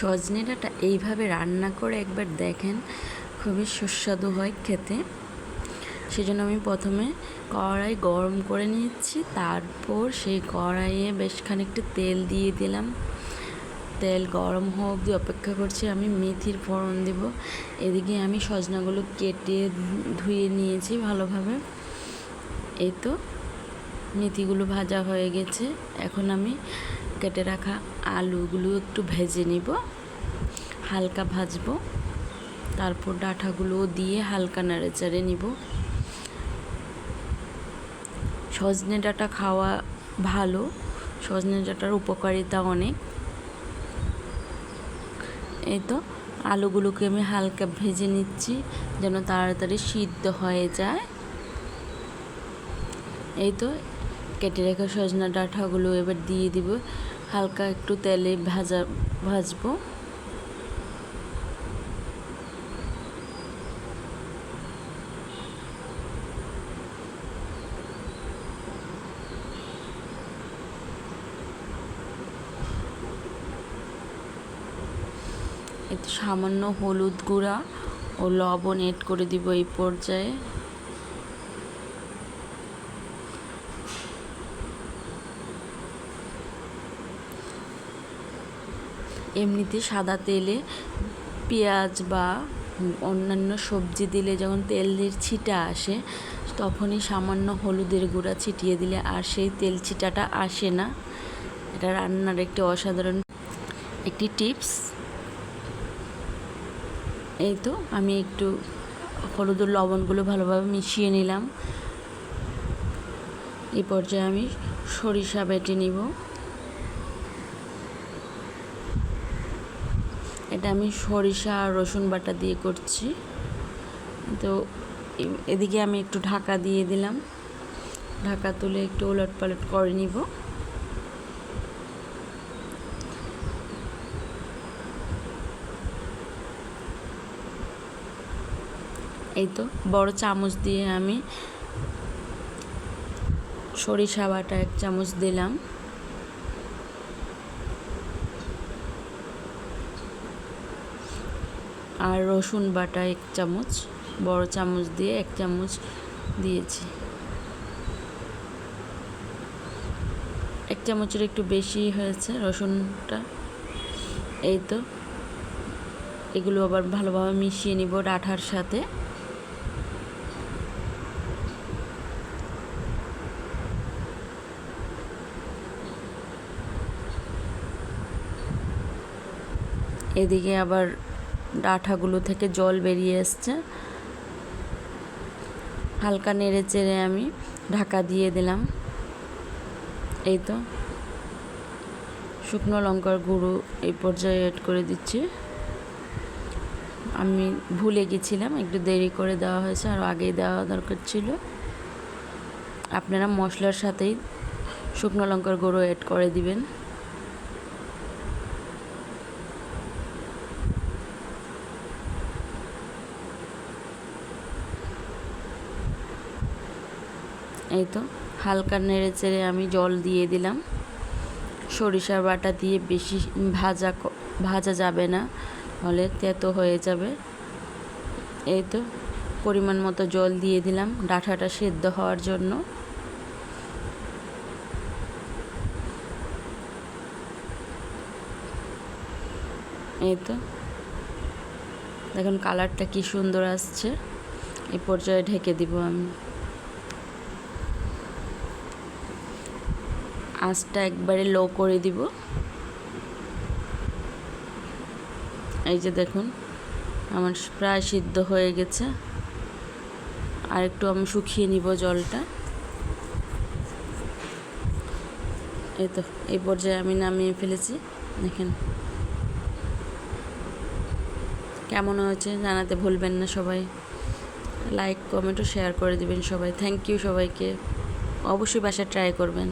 সজনে ডাঁটা এইভাবে রান্না করে একবার দেখেন, খুবই সুস্বাদু হয় খেতে। সেজন্য আমি প্রথমে কড়াই গরম করে নিচ্ছি তারপর সেই কড়াইয়ে বেশ খানিকটা তেল দিয়ে দিলাম। তেল গরম হওয়া অবধি অপেক্ষা করছি আমি মেথির ফোড়ন দিব। এদিকে আমি সজনাগুলো কেটে ধুয়ে নিয়েছি ভালোভাবে। এই তো, মেথিগুলো ভাজা হয়ে গেছে। এখন আমি কেটে রাখা আলুগুলো একটু ভেজে নিব, হালকা ভাজবো। তারপর ডাঁটাগুলো দিয়ে হালকা নেড়েচেড়ে নিব। সজনে ডাঁটা খাওয়া ভালো, সজনে ডাঁটার উপকারিতা অনেক। এই তো, আলুগুলোকে আমি হালকা ভেজে নিচ্ছি, যেন তাড়াতাড়ি সিদ্ধ হয়ে যায়। এই তো, কেটে রেখে সজনা ডাঁটাগুলো এবার দিয়ে দিব। হালকা একটু তেলে ভাজা, ভাজবো। সামান্য হলুদ গুঁড়া ও লবণ এড করে দিব এই পর্যায়ে। এমনিতে সাদা তেলে পেঁয়াজ বা অন্যান্য সবজি দিলে যখন তেলের ছিটা আসে, তখনই সামান্য হলুদের গুঁড়া ছিটিয়ে দিলে আর সেই তেল ছিটাটা আসে না। এটা রান্নার একটি অসাধারণ একটি টিপস। এই তো আমি একটু হলুদ লবণগুলো ভালোভাবে মিশিয়ে নিলাম। এই পর্যায়ে আমি সরিষা বেটে নিব। এটা আমি সরিষা আর রসুন বাটা দিয়ে করছি। তো এদিকে আমি একটু ঢাকা দিয়ে দিলাম। ঢাকা তুলে একটু ওলট পালট করে নিব। এই তো বড় চামচ দিয়ে আমি সরিষা বাটা এক চামচ দিলাম। আর রসুন বাটা এক চামচ, বড় চামচ দিয়ে এক চামচ দিয়েছি। এক চামচের একটু বেশি হয়েছে রসুনটা। এই তো। এগুলো আবার ভালোভাবে মিশিয়ে নিব ডাঁটার সাথে। এদিকে আবার ডাঁটাগুলো থেকে জল বেরিয়ে এসছে। হালকা নেড়ে চেড়ে আমি ঢাকা দিয়ে দিলাম। এই তো। শুকনো লঙ্কার গুঁড়ো এই পর্যায়ে অ্যাড করে দিচ্ছি। আমি ভুলে গেছিলাম, একটু দেরি করে দেওয়া হয়েছে, আর আগেই দেওয়া দরকার ছিল। আপনারা মশলার সাথেই শুকনো লঙ্কার গুঁড়ো অ্যাড করে দিবেন। এই তো, হালকা নেড়ে চেড়ে আমি জল দিয়ে দিলাম। সরিষার বাটা দিয়ে বেশি ভাজা ভাজা যাবে না, হলে তেতো হয়ে যাবে। এই তো, পরিমাণ মতো জল দিয়ে দিলাম, ডাঁটাটা সেদ্ধ হওয়ার জন্য। এই তো, দেখুন কালারটা কি সুন্দর আসছে। এই পর্যায়ে ঢেকে দিব আমি। আঁচটা একবারে লো করে দিব। এই যে দেখুন, আমার প্রায় সিদ্ধ হয়ে গেছে। আর একটু আমি শুকিয়ে নিব জলটা। এই তো, এই পর্যায়ে আমি নামিয়ে ফেলেছি। দেখেন। কেমন হয়েছে জানাতে ভুলবেন না সবাই। লাইক কমেন্ট ও শেয়ার করে দিবেন সবাই। থ্যাংক ইউ সবাইকে। অবশ্যই বাসায় ট্রাই করবেন।